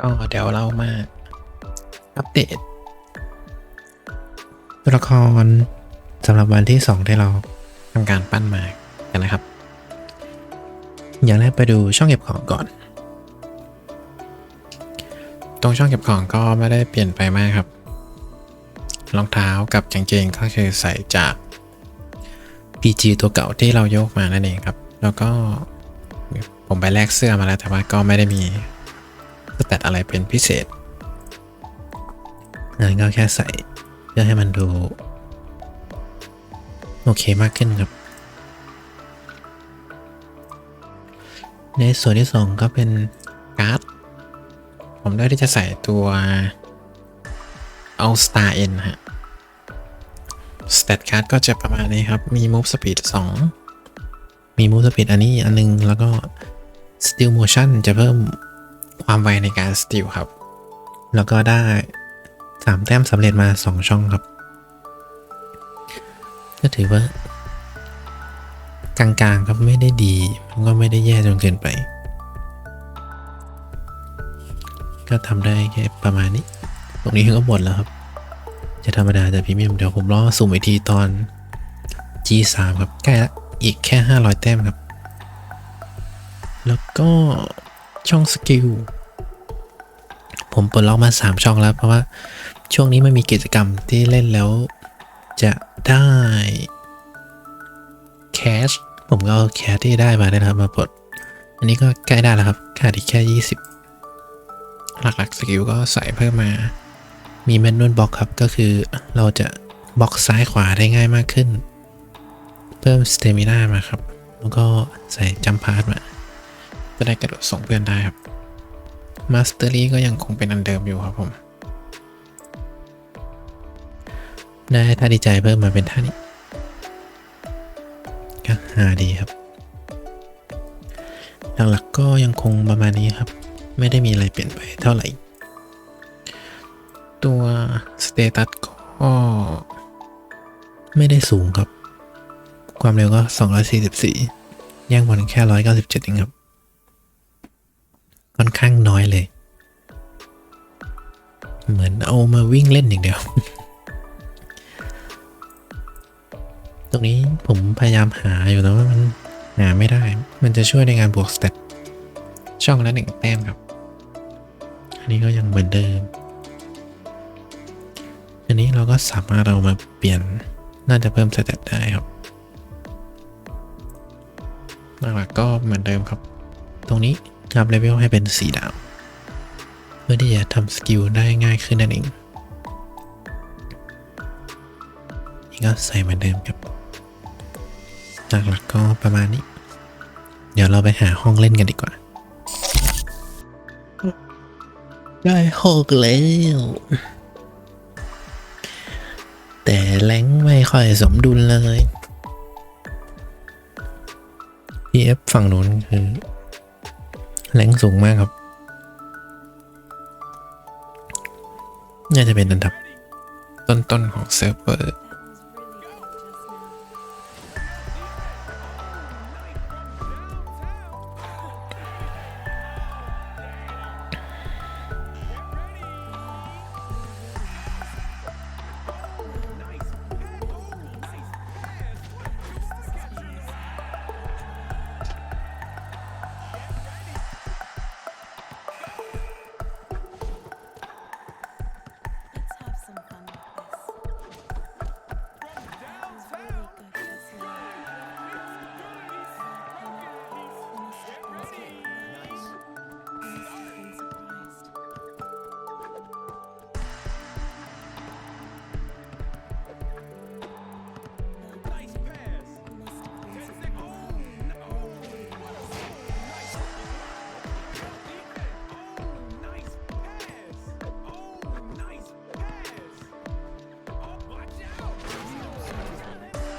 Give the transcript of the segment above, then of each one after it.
ก็เดี๋ยวเรามา อัปเดตตัวละครสำหรับวันที่สองที่เราทำการปั้นมากันนะครับ อย่างแรกไปดูช่องเก็บของก่อน ตรงช่องเก็บของก็ไม่ได้เปลี่ยนไปมากครับรองเท้ากับกางเกงก็คือใส่จาก PG ตัวเก่าที่เราโยกมานั่นเองครับ แล้วก็ผมไปแลกเสื้อมาแล้วแต่ว่าก็ไม่ได้มี สแตทอะไรเป็นพิเศษงั้นก็แค่ใส่เพื่อให้มันดู โอเคมากขึ้นครับ ในส่วนที่สองก็เป็นการ์ด ผมได้ที่จะใส่ตัว All Star N ฮะสเตตการ์ดก็จะประมาณนี้ครับ มี Move Speed 2 มี Move Speed อันนี้อันนึง แล้วก็ Steel Motion จะเพิ่ม ความไวในการ Steel ครับ แล้วก็ได้ 3 แต้มสำเร็จมา 2 ช่องครับ ก็ถือว่า กลางๆครับไม่ได้ดีมันก็ไม่ได้แย่จนเกินไป ก็ทำได้แค่ประมาณนี้ ตรงนี้ก็หมดแล้วครับ จะธรรมดาจะพรีเมียมเดี๋ยวผมรอสุ่มอีกทีตอน G3 ครับ ใกล้ละอีกแค่ 500 แต้มครับ แล้วก็ ช่องสกิลผมปิดล็อกมา 3 ช่องแล้ว เพราะว่าช่วงนี้ไม่มีกิจกรรมที่เล่นแล้ว จะได้แคชผมก็เอาแคชที่ได้มาได้นะครับ มาปลดอันนี้ก็ใกล้ได้แล้วครับขาดอีกแค่ 20 หลักๆสกิลก็ใส่เพิ่มมามีแมนนวลบล็อกครับ ก็คือเราจะบล็อกซ้ายขวาได้ง่ายมากขึ้น เพิ่มสเตมิน่ามาครับ แล้วก็ใส่จัมพาร์ตมา จะได้กระโดดส่งเพื่อนได้ครับมาสเตอรี่ก็ยังคงเป็นอันเดิมอยู่ครับผม ได้ท่าดีใจเพิ่มมาเป็นท่านี้ก็หาดีครับ หลักๆก็ยังคงประมาณนี้ครับ ไม่ได้มีอะไรเปลี่ยนไปเท่าไหร่ ตัวสเตตัสก็ไม่ได้สูงครับ ความเร็วก็ 244 ย่างบอลแค่ 197เองครับ ค่อนข้างน้อยเลย เหมือนเอามาวิ่งเล่นอย่างเดียว ตรงนี้ผมพยายามหาอยู่แต่ว่ามันหาไม่ได้ มันจะช่วยในการบวกสเตตช่องละหนึ่งแต้มครับ อันนี้ก็ยังเหมือนเดิม อันนี้เราก็สามารถเรามาเปลี่ยน น่าจะเพิ่มสเตตได้ครับหลักๆก็เหมือนเดิมครับ ตรงนี้ อัพเลเวลให้เป็นสีดาว เพื่อที่จะทำสกิลได้ง่ายขึ้นนั่นเองนี่ก็ใส่เหมือนเดิมครับหลักๆก็ประมาณนี้ เดี๋ยวเราไปหาห้องเล่นกันดีกว่า ได้ห้องแล้ว แต่แรงไม่ค่อยสมดุลเลย PF ฝั่งนู้นคือ แรงสูงมากครับ น่าจะเป็นอันดับต้นๆของเซิร์ฟเวอร์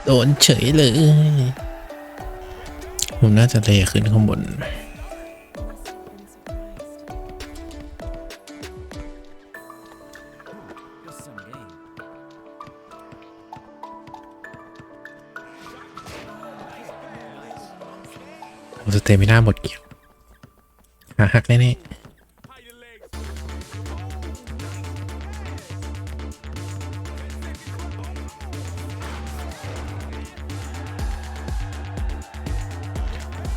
โดนเฉยเลย ผมน่าจะเลขึ้นข้างบน ผมจะเตะไม่น่าหมดเกี่ยวหักแน่ๆ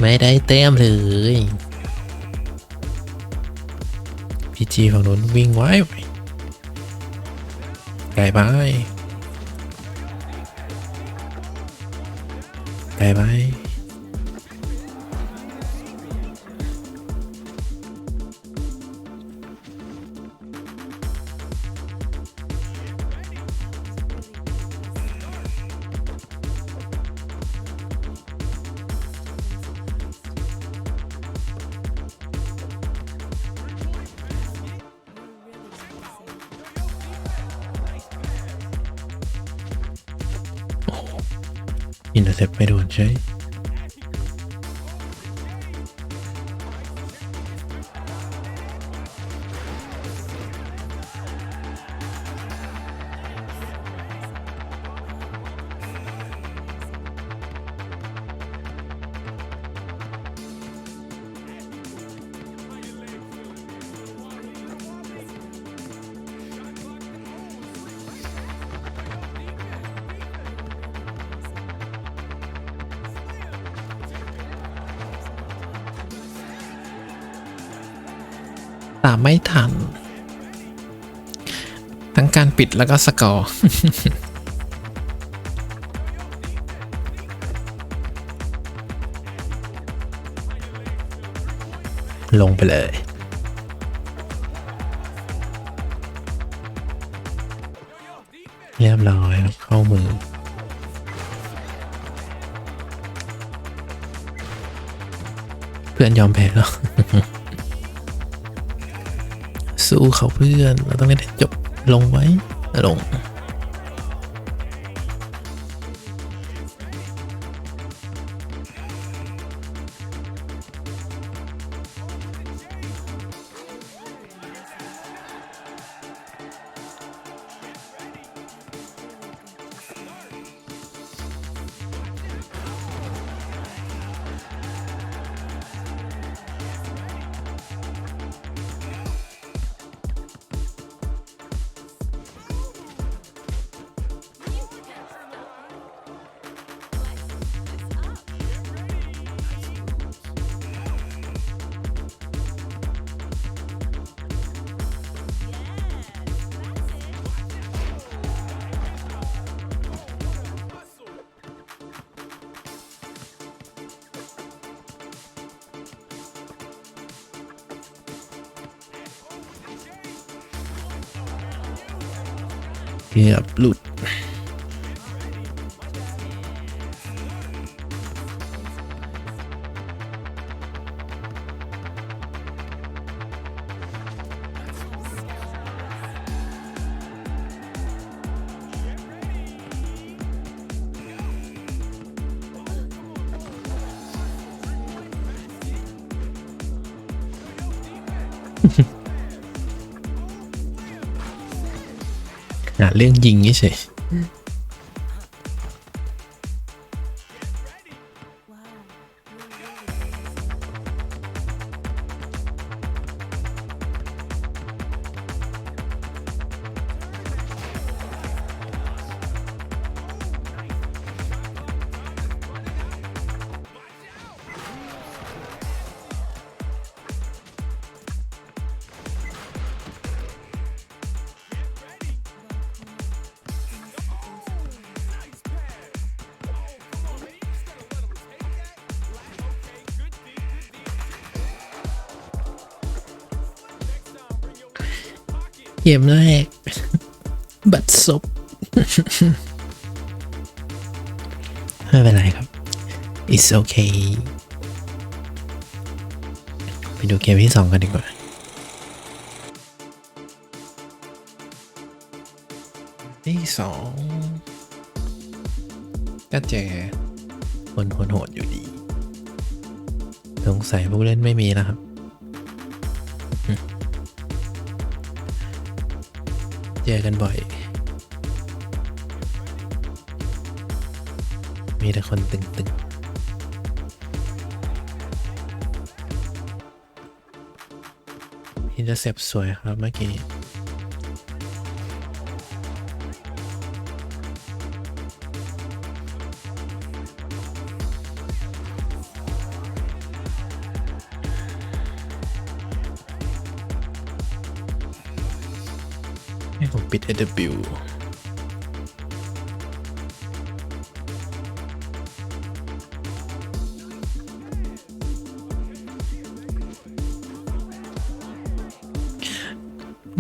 ไม่ได้เต็มเลยพีจีฝั่งนู้นวิ่งไว้ไกลไปไกลไป อินเตอร์เซ็ปไม่โดนใช่ ตามไม่ทัน ทั้งการปิดแล้วก็สกอร์ลงไปเลย เรียบร้อยเข้ามือ เพื่อนยอมแพ้แล้ว สู้เขาเพื่อน เราต้องเล่นให้จบลงไว้ลง เกื หาเรื่องยิงนี่เฉย เกมแรก บัตรซบไม่เป็นไรครับ it's okay ไปดูเกมที่สองกันดีกว่าที่สองก็เจอคนโหดอยู่ดี สงสัยผู้เล่นไม่มีแล้วครับ เจอกันบ่อย มีแต่คนตึงๆอินเตอร์เซปสวยครับเมื่อกี้ ให้ผมปิด AW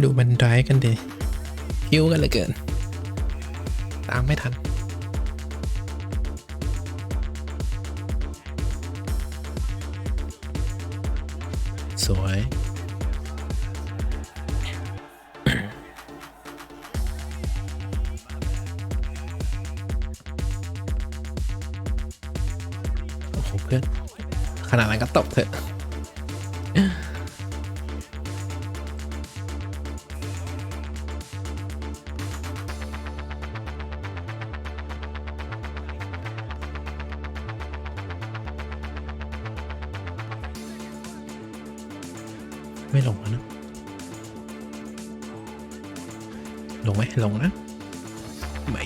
ดูมันร้ายกันดิคิ้วกันเหลือเกิน ตามไม่ทัน สวย ขนาดนั้นก็ตบเถอะไม่ลงแล้วนะ ลงไหมลงนะไม่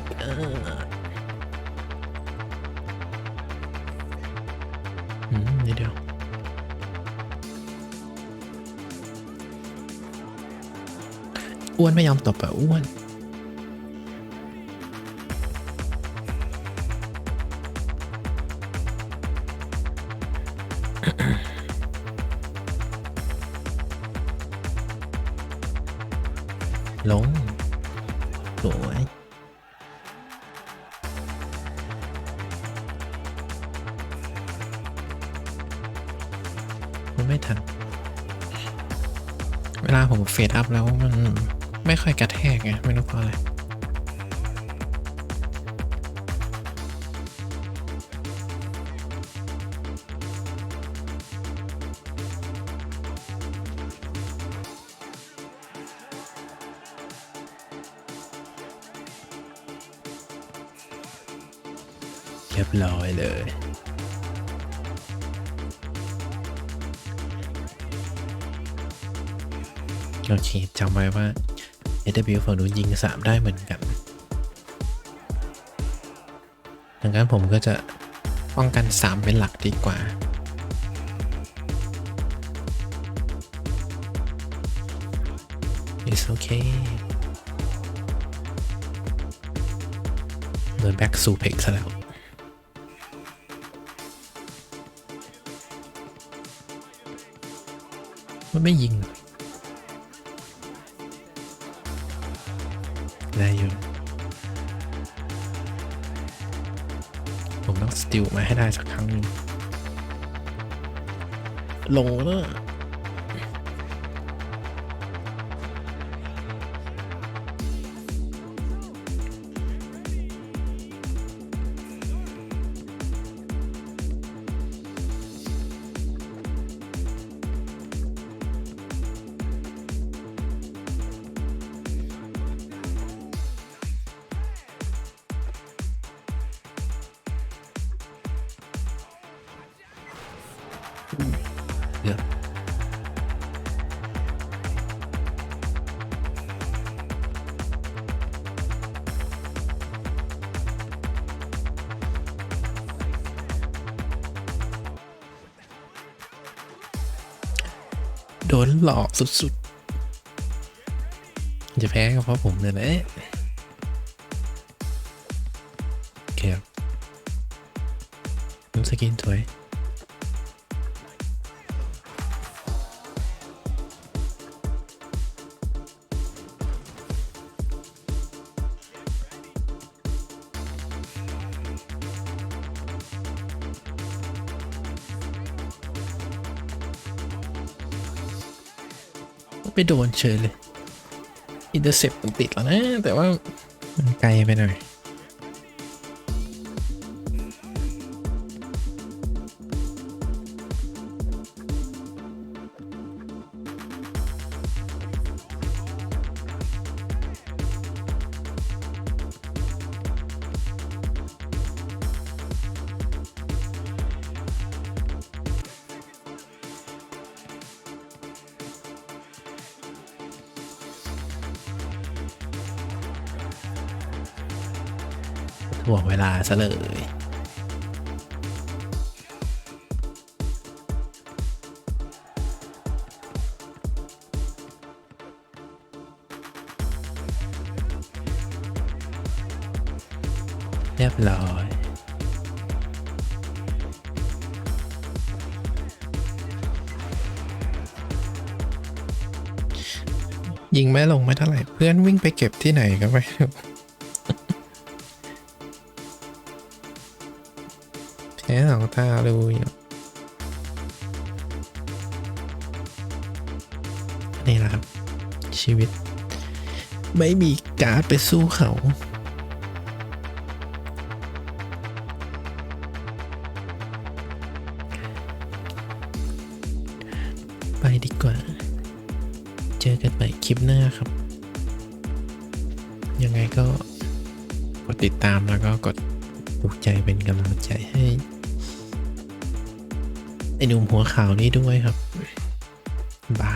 นิดเดียวอ้วนไม่ยอมตบอะอ้วนลงสวย ลาผมเฟดอัพแล้วมันไม่ค่อยกระแทกไงไม่รู้เพราะอะไรเรียบร้อยเลย โอเคจำไว้ว่า AW ฝั่งนู้นยิงสามได้เหมือนกันดังนั้นผมก็จะป้องกัน 3 เป็นหลักดีกว่า It's okay โดนแบ็กซูเพกซะแล้วมันไม่ยิง ได้อยู่ ผมต้องสติลมาให้ได้สักครั้งหนึ่งลงแล้ว โดนหลอกสุดๆ จะแพ้ก็เพราะผมเลยแหละโอเคครับสกินสวย ไปโดนเฉยเลย อินเตอร์เซปมันติดแล้วนะ แต่ว่ามันไกลไปหน่อย ถ่วงเวลาซะเลยเรียบร้อย ยิงไม่ลงไม่เท่าไหร่ เพื่อนวิ่งไปเก็บที่ไหนก็ไม่รู้ สองตาลุยนี่แหละครับ ชีวิต ไม่มีการ์ดไปสู้เขาไปดีกว่า เจอกันใหม่คลิปหน้าครับ ยังไงก็กดติดตามแล้วก็กดถูกใจเป็นกำลังใจให้ ไอหนุ่มหัวขาวนี้ด้วยครับ บาย